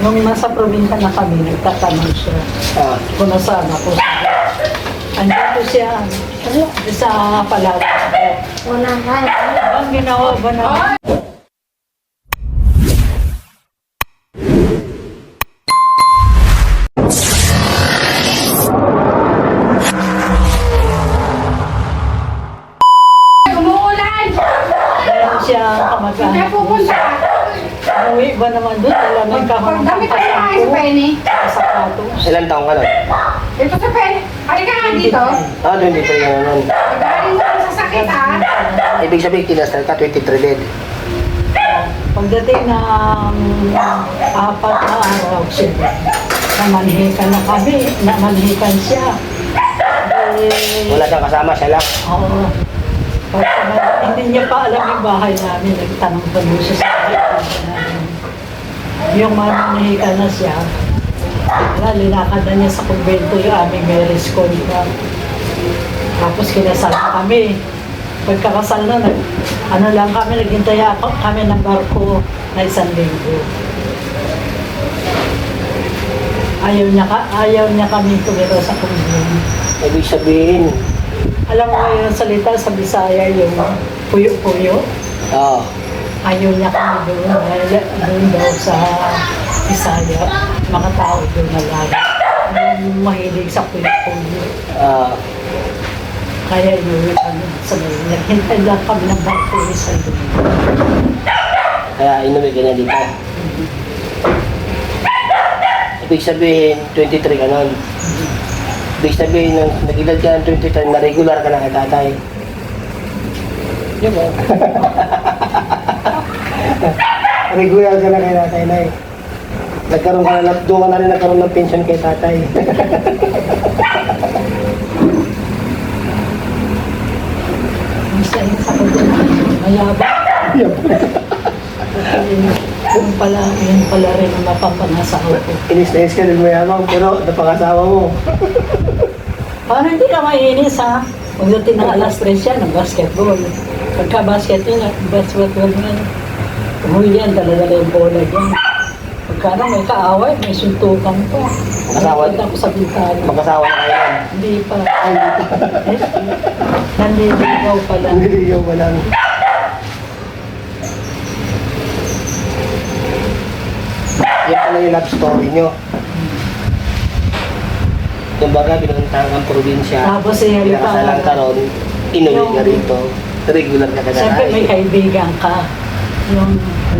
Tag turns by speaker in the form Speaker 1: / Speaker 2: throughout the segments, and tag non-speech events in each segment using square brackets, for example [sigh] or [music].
Speaker 1: Nung nasa probinsya na kami, nagtatanong siya
Speaker 2: Ah,
Speaker 1: kung nasaan ako. Andito siya, ano, sa Palawan.
Speaker 3: Wala na.
Speaker 1: Ang ginawa ba na? Uwi ba naman doon? Wala nang kahon ng
Speaker 3: Pagdami tayo tayo sa. Penny.
Speaker 1: Sapatos.
Speaker 2: ilan taong ka nun?
Speaker 3: Ito sa Penny. Halika nga dito.
Speaker 2: Ah, 23 ka nun.
Speaker 3: Galing ka sa sakit ha.
Speaker 2: Ibig sabihin, kinasal ka 23 din.
Speaker 1: Pagdating ng apat na araw siya, namanhikan na kami, namanhikan siya. Eh,
Speaker 2: Wala siyang kasama, siya lang.
Speaker 1: Oo. Pagka, hindi niya pa alam yung bahay namin. Nagtanong pa doon siya sa bahay namin. Yung mamanhikan na siya, wala, linakad na niya sa kumbento yung aming marriage contract. Tapos kinasal na kami. Pagkakasal na, nag, ano lang kami, naghintay ako, kami ng barko na isang linggo. Ayaw niya, ka, ayaw niya kami tumira sa kumbento.
Speaker 2: Ibig sabihin,
Speaker 1: Alam mo yung salita sa Bisaya, yung puyo-puyo.
Speaker 2: oo.
Speaker 1: Ayaw niya kami doon. Dahil doon daw sa Bisaya, mga tao doon na lagi. Mahilig sa puyo-puyo.
Speaker 2: Ah,
Speaker 1: Kaya yun, ano, sa may, naghintay lang kami ng barko sa doon.
Speaker 2: kaya inuwi ka na dito. Ibig sabihin, 23 ka nun. Ibig sabihin, nung nag-edad ka ng 23, na regular ka na kay tatay.
Speaker 1: Yun ba? [laughs]
Speaker 2: regular ka na kay tatay, nay. Nagkaroon ka na, doon ka na rin nagkaroon ng pension kay tatay.
Speaker 1: Minsan sa ko doon, mayaba. Yung pala, yun pala rin ang mapapangasawa ko.
Speaker 2: Inis na inis ka din mayamang, pero napakasawa mo.
Speaker 1: Paano hindi ka mainis ha? Pagdating ng alas 3 siya ng basketball. Pagka basketball, basketball na, umuwi yan, dala-dala yung bola dyan. Pagka na may kaaway, may suntukan pa.
Speaker 2: Kasaway?
Speaker 1: Nakita ko sa bintana.
Speaker 2: Magkasawa na kayo yan.
Speaker 1: Hindi pa. Nanliligaw pa lang.
Speaker 2: Nililigaw mo lang. Yan pala yung love story nyo. Kumbaga, binuntahan kang probinsya.
Speaker 1: Tapos siya, di pa-
Speaker 2: Pinakasalan ka ron, inuwi ka rito. Regular ka ka
Speaker 1: Siyempre may kaibigan ka. Yung,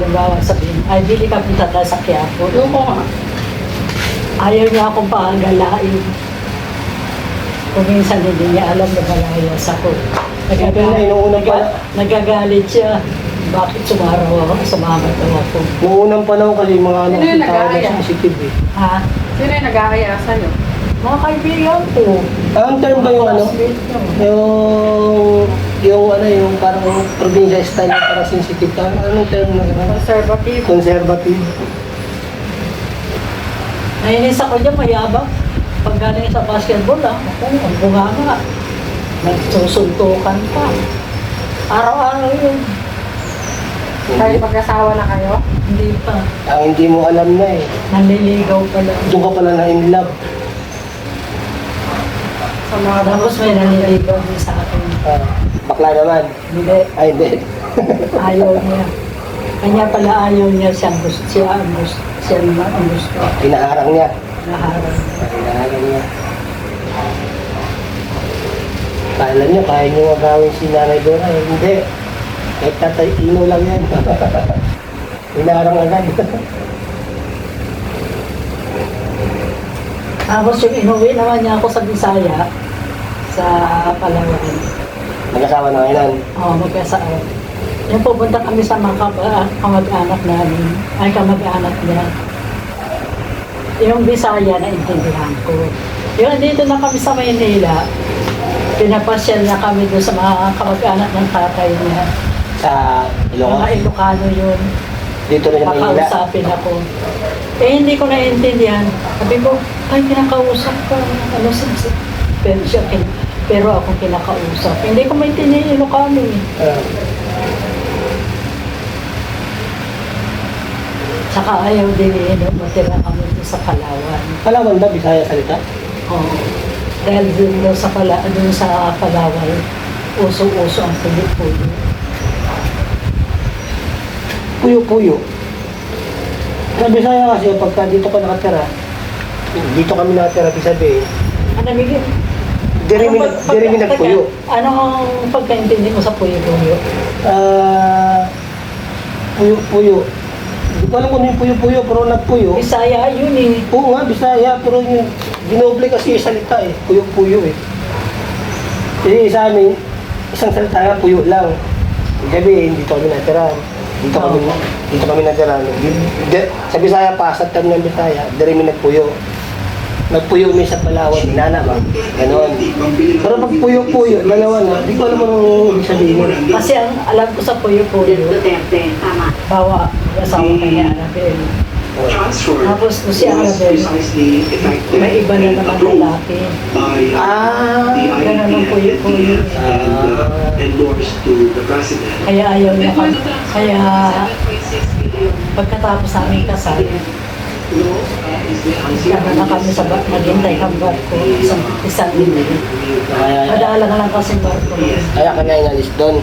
Speaker 1: halimbawa sabihin, ay, bili ka punta tayo sa Quiapo. Yung ko nga. Ayaw niya akong paagalain. Kung minsan hindi niya alam na malayas ako.
Speaker 2: Siyempre na, yung unang
Speaker 1: naga- nagagalit siya. Bakit sumaraw ako? Sumamat daw ako.
Speaker 2: Noong unang panahon kasi yung mga ano,
Speaker 3: Sino yung
Speaker 2: tao na sensitive eh.
Speaker 1: Ha?
Speaker 3: Sino yung nag-aaya sa'yo?
Speaker 1: Mga kaibigan ko.
Speaker 2: Ah, Ang term ba yung ano?
Speaker 1: Classmate ko.
Speaker 2: Yung, yung ano, yung parang probinsya style, yung parang sensitive ka. Anong term na gano'n?
Speaker 3: Conservative.
Speaker 2: Conservative.
Speaker 1: Nainis ako dyan, mayabang. Pag galing sa basketball, ah, ako, ang bunga nga. Nagsusuntukan pa. Araw-araw yun.
Speaker 3: Dahil mag-asawa na kayo?
Speaker 1: Hindi pa.
Speaker 2: Ang hindi mo alam na eh.
Speaker 1: Nanliligaw pa lang.
Speaker 2: Doon ka pala na in love.
Speaker 3: Sa mga
Speaker 1: Tapos may nanliligaw din sa akin.
Speaker 2: Ah, bakla naman.
Speaker 1: Hindi,
Speaker 2: Ay, hindi.
Speaker 1: ayaw [laughs] niya. Kanya pala ayaw niya siyang gusto. Siya ang gusto. Siya ang gusto.
Speaker 2: Hinaharang niya.
Speaker 1: Naharang.
Speaker 2: Hinaharang niya. Kala niyo, kaya niyo magawin si Nanay Dora. Eh, hindi. Kahit tatay Ino lang yan. [laughs] Hinaharang agad. [laughs]
Speaker 1: Tapos yung inuwi naman niya ako sa Bisaya, sa Palawan.
Speaker 2: Nag-asawa na ngayon.
Speaker 1: Oo, magkasama. Yung pupunta kami sa mga ah, kamag-anak namin, ay kamag-anak niya. Yung Bisaya na intindihan ko. Yung dito na kami sa Maynila, pinapasyal na kami doon sa mga kamag-anak ng tatay niya.
Speaker 2: Sa
Speaker 1: Mga
Speaker 2: Ilocos.
Speaker 1: Ilocano yun.
Speaker 2: Dito rin sa Manila.
Speaker 1: Kakausapin ako. Eh, hindi ko naiintindihan. Sabi ko, ay, kinakausap ka. Ano, sin- pero siya, kin- pero ako kinakausap. Hindi ko maintindihan yung Ilocano eh.
Speaker 2: Ah.
Speaker 1: Tsaka ayaw din eh, no, matira kami doon sa Palawan.
Speaker 2: Palawan ba, Bisaya salita?
Speaker 1: Oo. Dahil doon daw sa, Pala, doon sa Palawan, uso-uso ang puyo-puyo.
Speaker 2: Puyo-puyo. Sa Bisaya kasi, pagka dito ka nakatira, dito kami nakatira, ibig sabihin,
Speaker 1: Ano, Miguel?
Speaker 2: Diri mi
Speaker 1: Ano
Speaker 2: nag-
Speaker 1: pag- pagka-
Speaker 2: nagpuyo.
Speaker 1: Ano pagkaintindi mo sa puyo-puyo?
Speaker 2: Ah, puyo-puyo. Hindi ko alam kung ano yung puyo-puyo, pero nagpuyo.
Speaker 1: Bisaya yun eh.
Speaker 2: Oo nga, Bisaya, pero yung ginoble kasi yung salita eh. Puyo-puyo eh. Kasi sa amin, isang salita nga, puyo lang. Ibig sabihin, dito kami natira. Dito kami, dito kami di- Sa Bisaya pa, sa term ng Bisaya, diri mi nagpuyo. Nagpuyo mi sa Palawan, inana ba? Ganon. Pero pag puyo-puyo, dalawa na, di ko alam anong ibig sabihin.
Speaker 1: Kasi ang alam ko sa puyo-puyo, bawa asawa ka ni Annabel. Tapos kung si Annabel, may iba na naman lalaki.
Speaker 2: Ah,
Speaker 1: Ganun ang puyo-puyo.
Speaker 4: Endorsed to the president.
Speaker 1: Kaya ayaw niya kami. Kaya pagkatapos namin kasal, Ano na kami sa bar, maghintay kang barko, isang, isang linggo. ka lang kasi barko.
Speaker 2: kaya ka na inalis doon.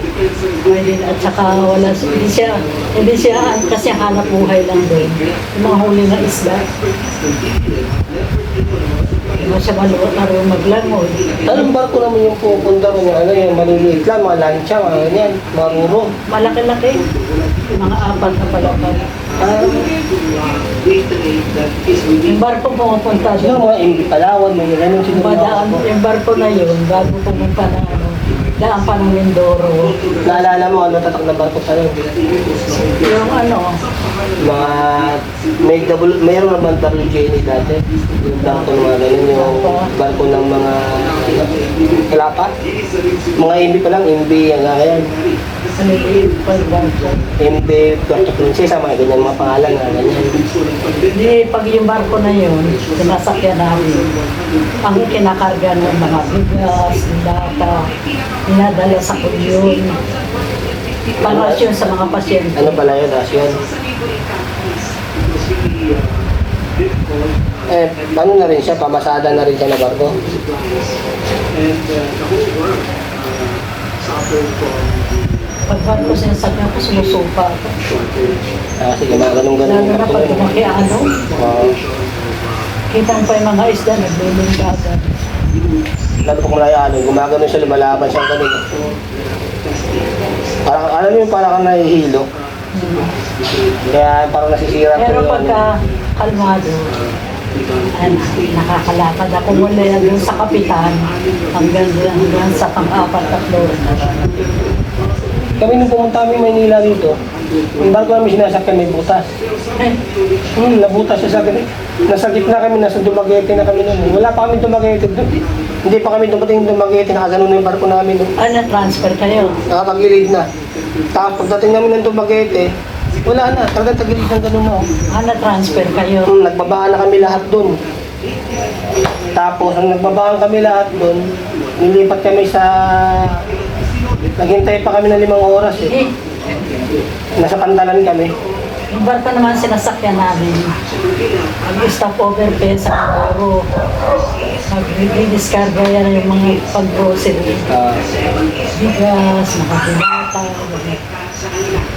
Speaker 1: Pwede, at saka wala, hindi siya, hindi siya, kasi hanap buhay lang doon. Yung mga huli na isla. Hindi siya maluot na rin maglangoy.
Speaker 2: Anong barko naman yung pupunta mo ano yung maliliit lang, mga lancha, mga ganyan, mga ruro.
Speaker 1: Malaki-laki. Mga apat na palakad. Yung barko pumupunta
Speaker 2: sino
Speaker 1: doon.
Speaker 2: mga imbi Palawan, may ganun sino mga
Speaker 1: Badaan, yung barko na yun, bago pumunta na ano, daan pa ng Mindoro.
Speaker 2: Naalala mo ano tatak ng barko pa rin?
Speaker 1: Yung ano,
Speaker 2: Mga, may double, mayroon naman WJNE dati. Yung barko ng mga ganun, yung barko ng mga ano, kalapa. Mga imbi pa lang, imbi, ang ganyan.
Speaker 1: Ano.
Speaker 2: MB Puerto Princesa, mga ganyan mga pangalan nga, ganyan.
Speaker 1: Hindi, pag yung barko na yun, sinasakyan namin, ang kinakarga ng mga bigas, data, dinadala sa kulyon, pangasyon sa mga pasyente.
Speaker 2: Ano pala yun, rasyon? Eh, ano na rin siya, pamasada na rin siya na barko.
Speaker 4: And uh, the whole world uh, suffered from
Speaker 1: Pag barko sinasakyan ko, sumusupa ako.
Speaker 2: Ah, sige, mga ganun-ganun
Speaker 1: Lalo
Speaker 2: yung
Speaker 1: na pag lumaki ano,
Speaker 2: Oo.
Speaker 1: kita mo pa yung mga isda, naglulong agad.
Speaker 2: lalo pag malaya, ano, gumagano siya, lumalaban siya ganun. Parang, alam mo yung parang kang nahihilo. Kaya parang nasisira ko
Speaker 1: Pero
Speaker 2: yung
Speaker 1: pagka kalmado, ano, nakakalakad ako mula yan dun sa kapitan hanggang hanggang sa pang-apat na floor.
Speaker 2: Kami nung pumunta kami Maynila dito, yung barko namin sinasakyan may butas. Hmm, nabutas siya sa akin. Nasa gitna kami, nasa Dumaguete na kami noon. Wala pa kami Dumaguete doon. Hindi pa kami dumating Dumaguete, nakaganon na yung barko namin noon.
Speaker 1: ano, transfer kayo?
Speaker 2: Nakapagilid na. Tapos pagdating namin ng Dumaguete, wala na, talagang tagilid ng ganun na. oh.
Speaker 1: Ano, transfer kayo?
Speaker 2: Hmm, nagbabaan na kami lahat doon. Tapos, ang nagbabaan kami lahat doon, nilipat kami sa... Naghintay pa kami ng limang oras eh. Nasa pantalan kami.
Speaker 1: yung barko naman sinasakyan namin. Mag-stop over pa sa Mindoro. Mag-discarga yan yung mga pag-grocery. Bigas, nakakilata.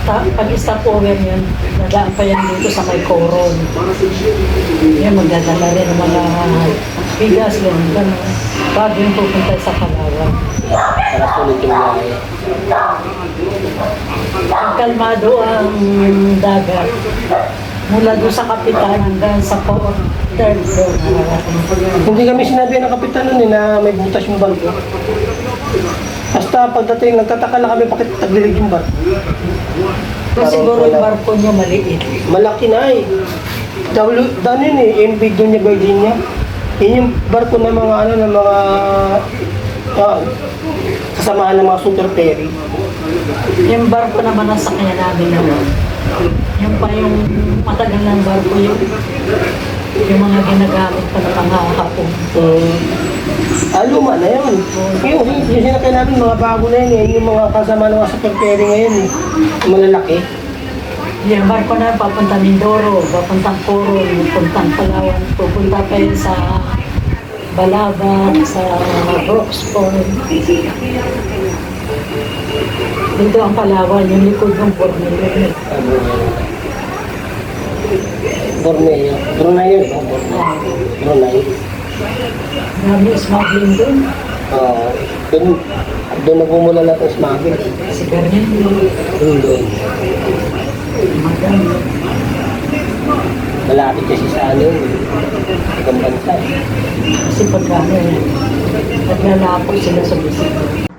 Speaker 1: Ta- pag stop over yun, nadaan pa yan dito sa may koron. Yan, magdadala rin ng mga bigas, gano'n, gano'n. Bago yung pupunta sa Palawan.
Speaker 2: Para yung biyahe.
Speaker 1: Pag kalmado ang dagat, mula doon sa kapitan hanggang sa po, third floor.
Speaker 2: Hindi kami sinabi ng kapitan nun eh, na may butas yung barko. Basta pagdating, nagtataka lang kami bakit taglilig yung barko.
Speaker 1: So siguro yung barko niya maliit.
Speaker 2: Malaki na eh. W, dano yun eh, MV doon niya Virginia. Yun yung barko ng mga ano, ng mga ah, kasamahan ng mga super ferry.
Speaker 1: Yung barko naman ang sakyan namin naman. Yung pa yung matagal ng barko yung yung mga ginagamit pa na pangahapon.
Speaker 2: Um, ah, luma na yun. Yung, yung sinakay namin, mga bago na yun eh. Yung mga kasama ng mga super ferry ngayon eh. Malalaki.
Speaker 1: Yung barko na papunta Mindoro, papuntang Coron, papuntang Palawan, pupunta kayo sa Balaban, sa Broxport. Dito ang Palawan, yung likod ng Port Nilo.
Speaker 2: Borneo. Brunei yun? Borneo. Brunei.
Speaker 1: Marami smuggling doon.
Speaker 2: Oo. doon, doon nagmumula lahat ng smuggle.
Speaker 1: Si Bernardo,
Speaker 2: Doon, doon.
Speaker 1: madami.
Speaker 2: Malapit kasi sa ano, yun, ibang bansa.
Speaker 1: Kasi pagka ano eh, naglalapo sila sa bisig.